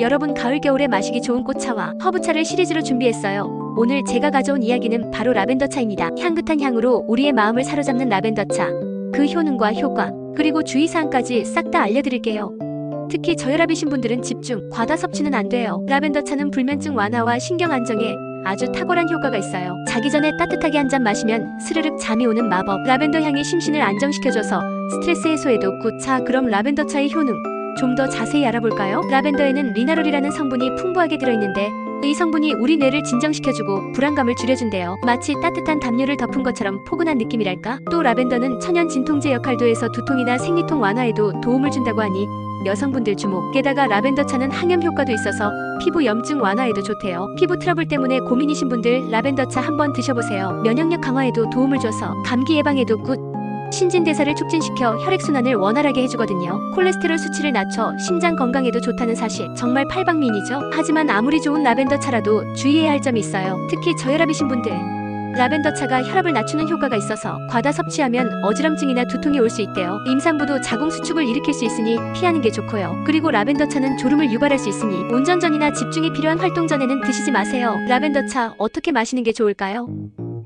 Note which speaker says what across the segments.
Speaker 1: 여러분 가을 겨울에 마시기 좋은 꽃차와 허브차를 시리즈로 준비했어요. 오늘 제가 가져온 이야기는 바로 라벤더 차입니다. 향긋한 향으로 우리의 마음을 사로잡는 라벤더 차. 그 효능과 효과, 그리고 주의사항까지 싹 다 알려드릴게요. 특히 저혈압이신 분들은 집중, 과다 섭취는 안 돼요. 라벤더 차는 불면증 완화와 신경 안정에 아주 탁월한 효과가 있어요. 자기 전에 따뜻하게 한 잔 마시면 스르륵 잠이 오는 마법. 라벤더 향이 심신을 안정시켜줘서 스트레스 해소에도 굿. 자, 그럼 라벤더 차의 효능 좀 더 자세히 알아볼까요? 라벤더에는 리나롤이라는 성분이 풍부하게 들어있는데 이 성분이 우리 뇌를 진정시켜주고 불안감을 줄여준대요. 마치 따뜻한 담요를 덮은 것처럼 포근한 느낌이랄까? 또 라벤더는 천연 진통제 역할도 해서 두통이나 생리통 완화에도 도움을 준다고 하니 여성분들 주목. 게다가 라벤더 차는 항염 효과도 있어서 피부 염증 완화에도 좋대요. 피부 트러블 때문에 고민이신 분들 라벤더 차 한번 드셔보세요. 면역력 강화에도 도움을 줘서 감기 예방에도 굿. 신진대사를 촉진시켜 혈액순환을 원활하게 해주거든요. 콜레스테롤 수치를 낮춰 심장 건강에도 좋다는 사실 정말 팔방미인이죠. 하지만 아무리 좋은 라벤더 차라도 주의해야 할 점이 있어요. 특히 저혈압이신 분들 라벤더 차가 혈압을 낮추는 효과가 있어서 과다 섭취하면 어지럼증이나 두통이 올 수 있대요. 임산부도 자궁 수축을 일으킬 수 있으니 피하는 게 좋고요. 그리고 라벤더 차는 졸음을 유발할 수 있으니 운전 전이나 집중이 필요한 활동 전에는 드시지 마세요. 라벤더 차 어떻게 마시는 게 좋을까요?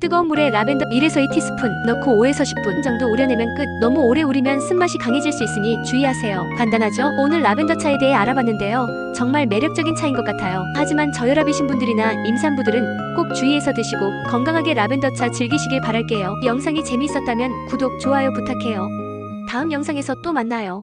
Speaker 1: 뜨거운 물에 라벤더 1에서 2티스푼 넣고 5에서 10분 정도 우려내면 끝. 너무 오래 우리면 쓴맛이 강해질 수 있으니 주의하세요. 간단하죠? 오늘 라벤더 차에 대해 알아봤는데요. 정말 매력적인 차인 것 같아요. 하지만 저혈압이신 분들이나 임산부들은 꼭 주의해서 드시고 건강하게 라벤더 차 즐기시길 바랄게요. 영상이 재미있었다면 구독, 좋아요 부탁해요. 다음 영상에서 또 만나요.